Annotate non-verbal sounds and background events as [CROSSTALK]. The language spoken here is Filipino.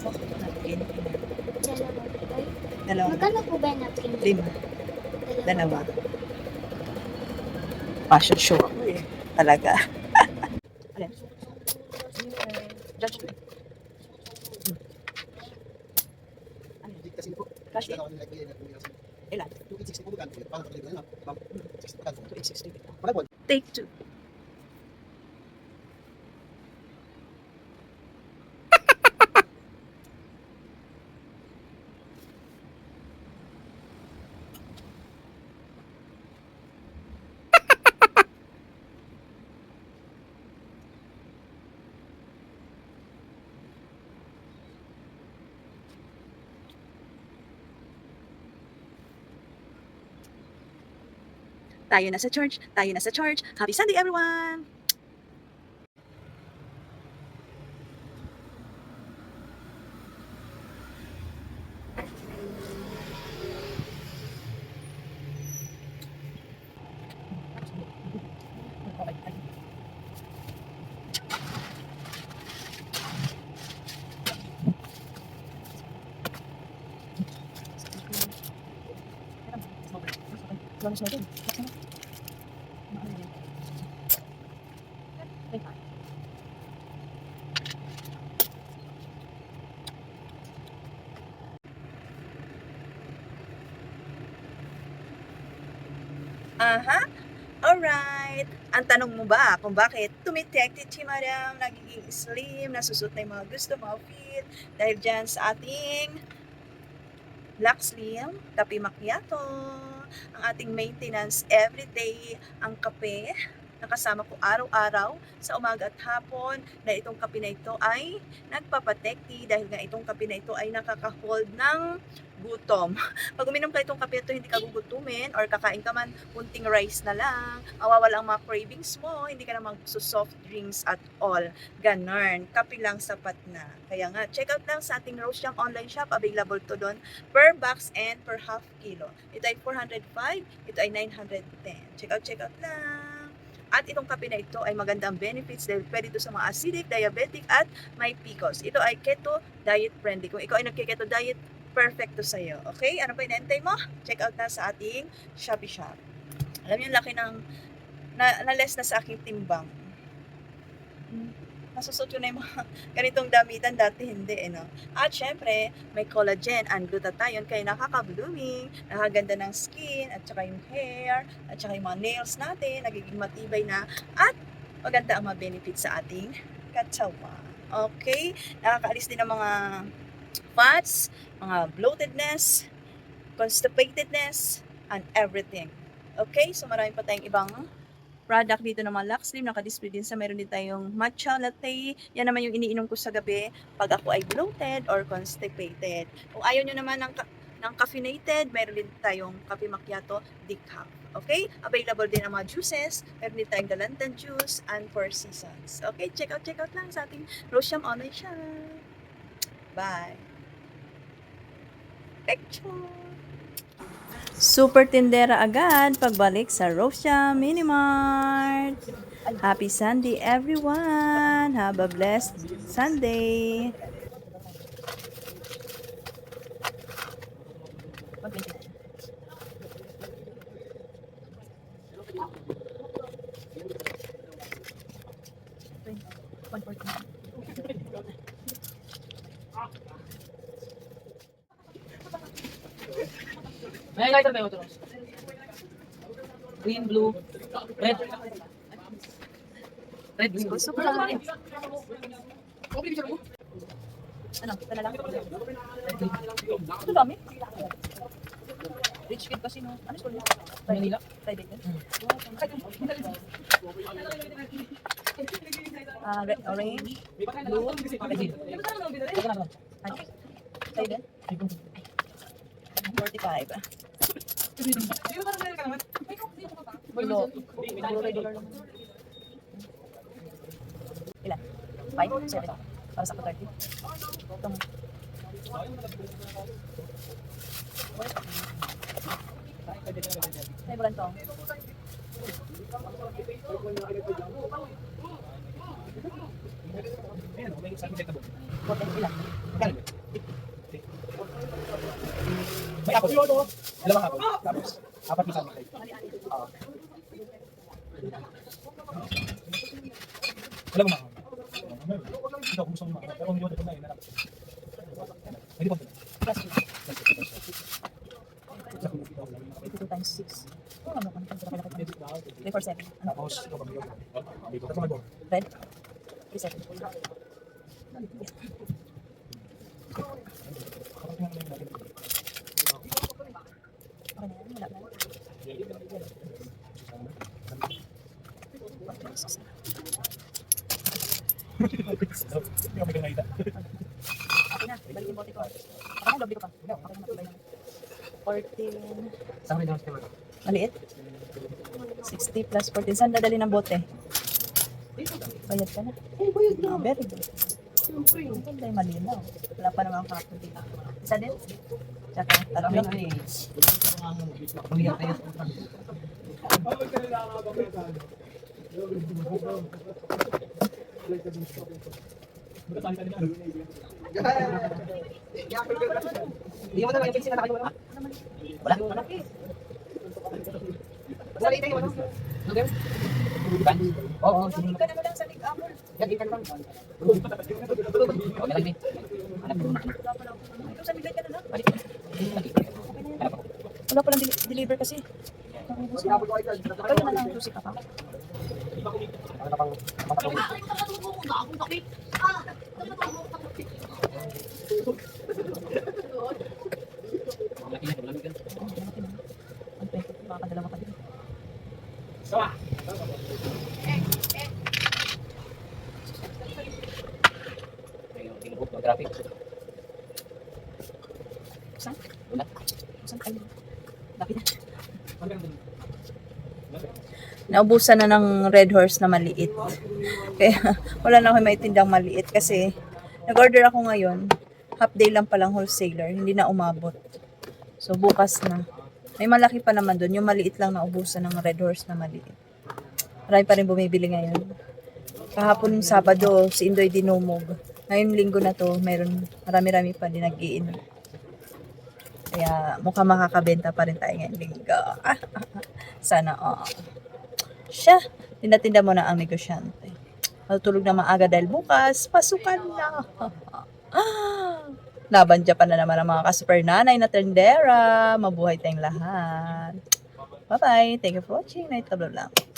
Napkin. Dalawa po ba? Dalawa. Magkano po ba yung napkin? Lima. Dalawa. Fashion show ako eh. Talaga. Alin? Judge me. Ano? Kasi po, kung Ilan? 260 po magkano? Paano ko nilagay na? Ma'am, 60 magkano? 2860. Para po, Take two. Tayo na sa church. Tayo na sa church. Happy Sunday, everyone! Aha. Alright. Ang tanong mo ba kung bakit tumitekti si madam, nagiging slim, nasusot na yung mga gusto, mga fit, dahil dyan sa ating Black Slim, Kape Macchiato, ang ating maintenance everyday, ang kape, nakasama ko araw-araw sa umaga at hapon na itong kape na ito ay nagpapatekti dahil nga itong kape na ito ay nakaka-hold ng gutom. [LAUGHS] Pag uminom ka itong kape ito, hindi ka gugutumin or kakain ka man kunting rice na lang, mawawala ang mga cravings mo, hindi ka na magso-soft drinks at all. Ganon. Kape lang sapat na. Kaya nga, check out lang sa ating Rose Jam online shop. Available to doon per box and per half kilo. Ito ay 405, ito ay 910. Check out, check out lang. At itong kape na ito ay magandang benefits dahil pwede ito sa mga acidic, diabetic at may PCOS. Ito ay keto diet friendly. Kung ikaw ay nagke-keto diet, perfect to sa'yo. Okay? Ano pa inantay mo? Check out na sa ating Shopee Shop. Alam niyo, yung laki ng na, na-less na sa aking timbang. Hmm, Nasusot ko na yung mga [LAUGHS] ganitong damitan, dati hindi, eh, no? At syempre, may collagen and glutathione, kaya nakaka-blooming, nakaganda ng skin, at saka yung hair, at saka yung mga nails natin, nagiging matibay na, at maganda ang mga benefits sa ating katawan. Okay? Nakakaalis din ng mga fats, mga bloatedness, constipatedness, and everything. Okay? So marami pa tayong ibang product dito ng mga Lux Slim. Nakadisplay din sa meron din tayong matcha latte. Yan naman yung iniinom ko sa gabi pag ako ay bloated or constipated. Kung ayaw nyo naman ng, ng caffeinated, meron din tayong coffee macchiato decaf. Okay? Available din ang mga juices. Meron din tayong Galantan juice and Four Seasons. Okay? Check out, check out lang sa ating Rosham online shop. Bye! Picture! Super tindera agad pagbalik sa Rosia Minimart. Happy Sunday everyone! Have a blessed Sunday! May lighter tayo, Turos. Green, blue, red. Red, green, blue. Super lang. Ano? Dala lang? Ito dami. Rich kid kasi no. Ano school niya? Manila. Private yun? Ah, red, orange, blue, green. Ano? Sa'yo din? 45. Lang. Ilan? 5? 7? Para sa 30? Itong... May bulan to. Ilan? May apple. Dalawang apple. Tapos, apat na sama. Oo. Wala ba makakam? Ikaw gusto mo makakam. Pero hindi mo dito na, yun na lang. Pwede po. 52 times 6. Oh, ano ka? 347. Ano? Tapos, ito pa may Dito, tapos may ball. Red? 37. Kapag tingnan mo natin. Okay na yan, wala na. Hindi ko may ganita. Okay na, ibalik yung bote ko. Okay na, ko pa. Na, matubay na. 14. Saan may damas kayo? Maliit? 60 plus 14. Saan dadali ng bote? Bayad ka na. Eh, bayad na. very good. Siyempre. Hindi, mali na. Wala pa naman dito. Isa din? Tsaka, tatlo. Hindi mo naman yung pinsin na nakayo. Wala. Wala. Basta rin tayo, ano? Okay? Oo, sige. Ika na mo lang sa lig-amol. Yan, ikan lang. Okay lang, din. Ikaw sa ligay ka na lang. Balik. Wala palang deli- deliver kasi. Ikaw na lang susi ka pa. Ano pang mapatawid? Laki na, lamig yan. Ang 20, makakadalawa ka din. Lapit na. Naubusan na ng red horse na maliit. Kaya [LAUGHS] wala na ako maitindang maliit kasi nag-order ako ngayon. Half day lang palang wholesaler. Hindi na umabot. So bukas na. May malaki pa naman doon. Yung maliit lang naubusan ng red horse na maliit. Marami pa rin bumibili ngayon. Kahapon Sabado, si Indoy dinumog. Ngayon linggo na to, mayroon marami-rami pa din nag-iinom. Kaya mukhang makakabenta pa rin tayo ngayong linggo. [LAUGHS] Sana all. Siya, tinda-tinda mo na ang negosyante. Matutulog na maaga dahil bukas, pasukan na. [LAUGHS] Laban pa na naman ang mga ka-super nanay na tendera. Mabuhay tayong lahat. Bye-bye. Thank you for watching. Night lang.